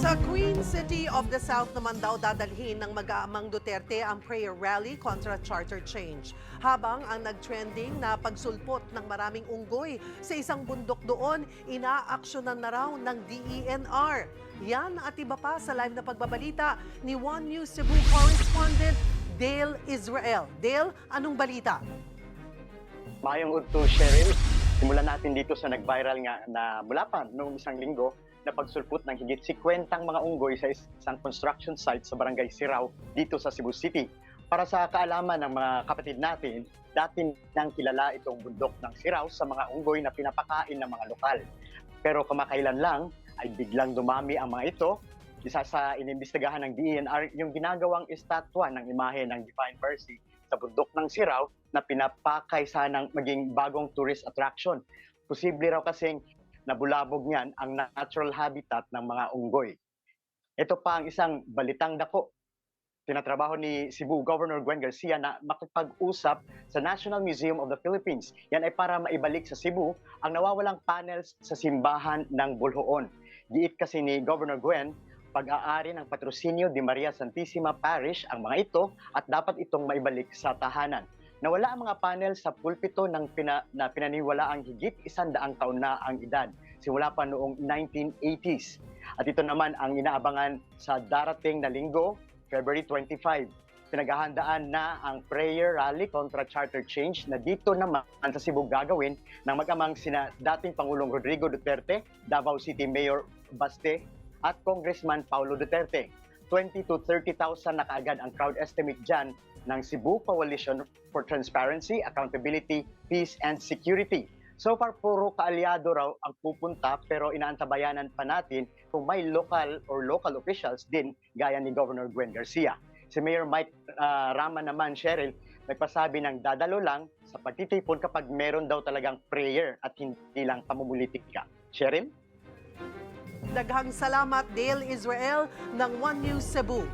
Sa Queen City of the South naman daw dadalhin ng mag-aamang Duterte ang prayer rally kontra charter change. Habang ang nag-trending na pagsulpot ng maraming unggoy sa isang bundok doon, inaaksyonan na raw ng DENR. Yan at iba pa sa live na pagbabalita ni One News Cebu correspondent Dale Israel. Dale, anong balita? Mayong udto, Cheryl. Simulan natin dito sa nag-viral nga na mula pa noong isang linggo na pagsulpot ng higit 50 mga unggoy sa isang construction site sa barangay Sirao dito sa Cebu City. Para sa kaalaman ng mga kapatid natin, dati nang kilala itong bundok ng Sirao sa mga unggoy na pinapakain ng mga lokal. Pero kamakailan lang ay biglang dumami ang mga ito. Isa sa inimbestigahan ng DENR yung ginagawang estatwa ng imahe ng Divine Mercy sa bundok ng Sirao na pinapakay sanang maging bagong tourist attraction. Posible raw kasing nabulabog niyan ang natural habitat ng mga unggoy. Ito pa ang isang balitang dako. Tinatrabaho ni Cebu Governor Gwen Garcia na makipag-usap sa National Museum of the Philippines. Yan ay para maibalik sa Cebu ang nawawalang panels sa simbahan ng Bulhoon. Giit kasi ni Governor Gwen, pag-aari ng patrocinio de Maria Santissima Parish ang mga ito at dapat itong maibalik sa tahanan. Nawala ang mga panel sa pulpito ng pina, na pinaniwala ang higit isandaang taon na ang edad, simula pa noong 1980s. At ito naman ang inaabangan sa darating na linggo, February 25. Pinaghahandaan na ang prayer rally kontra charter change na dito naman sa Cebu gagawin ng mag-amang sina dating Pangulong Rodrigo Duterte, Davao City Mayor Baste at Congressman Paulo Duterte. 20 to 30,000 na kaagad ang crowd estimate dyan ng Cebu Coalition for Transparency, Accountability, Peace and Security. So far, puro kaalyado raw ang pupunta pero inaantabayanan pa natin kung may local or local officials din gaya ni Governor Gwen Garcia. Si Mayor Mike ah, Rama naman, Cheryl, nagpasabi ng dadalo lang sa pagtitipon kapag meron daw talagang prayer at hindi lang pamumulitika. Cheryl? Daghang salamat Dale Israel ng One News Cebu.